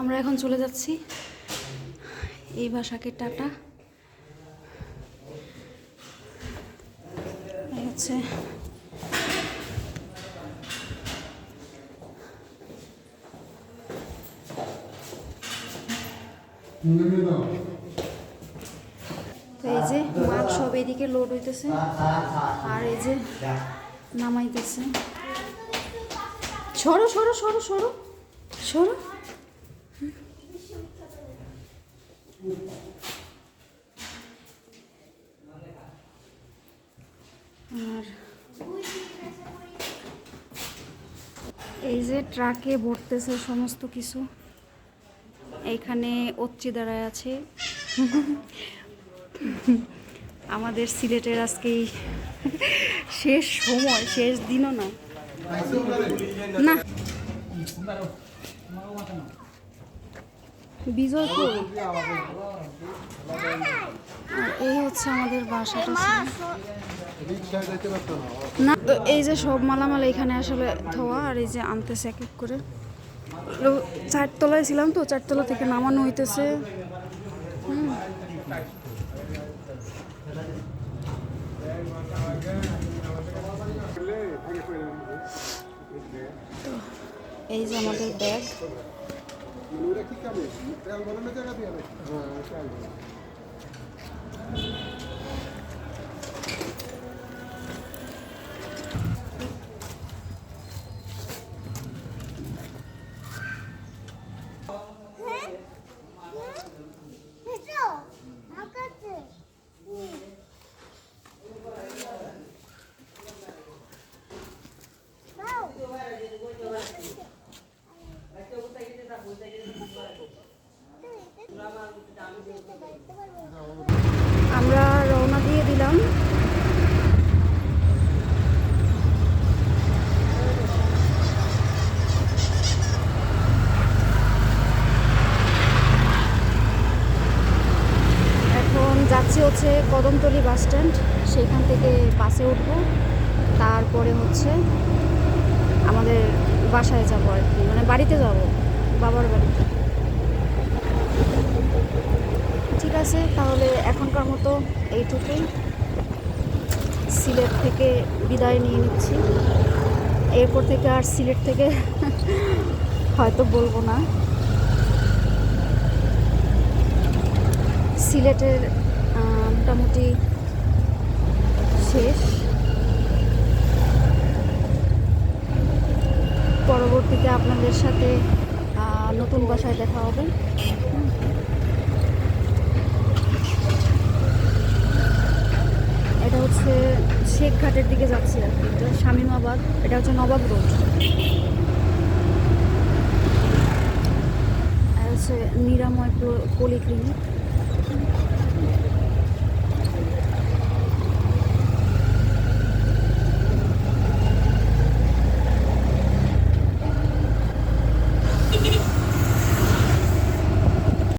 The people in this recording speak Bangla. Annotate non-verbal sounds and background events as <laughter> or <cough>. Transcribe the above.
আমরা এখন চলে যাচ্ছি। এই ভাষাকে টাটা। হচ্ছে তো এই যে মাল সব এদিকে লোড হইতেছে আর এই যে নামাইতেছে। সরো সরো সরো সরো সরো। আর এই যে ট্রাকে ভরতেছে সমস্ত কিছু এইখানে অচ্চি দাঁড়ায় আছে। আমাদের সিলেটের আজকেই শেষ সময়, শেষ দিনও না। না। এই হচ্ছে আমাদের বাসাটা না তো এই যে সব মালামাল এখানে আসলে ধোয়া আর এই যে আনতেছে এক এক করে। চারতলায় ছিলাম তো চারতলা থেকে নামানো হইতেছে। হুম। তো এই যে আমাদের ব্যাগ। 해줘. আমরা রওনা দিয়ে দিলাম। এখন যাচ্ছি হচ্ছে কদমতলি বাস স্ট্যান্ড। সেখান থেকে বাসে উঠব। তারপরে হচ্ছে আমাদের বাসায় যাব আর কি। মানে বাড়িতে যাব। বাবার বাড়িতে ঠিক আছে, তাহলে এখনকার মতো এইটুকুই। সিলেট থেকে বিদায় নিয়ে নিচ্ছি। এরপর থেকে আর সিলেট থেকে <laughs> হয়তো বলব না। সিলেটের মোটামুটি শেষ। পরবর্তীতে আপনাদের সাথে আহ, নতুন বাসায় দেখা হবে। এটা হচ্ছে শেখ ঘাটের দিকে যাচ্ছি আর কি এটা শামিমাবাদ এটা হচ্ছে নবাব রোড। হচ্ছে নিরাময় পলিক্লিনিক।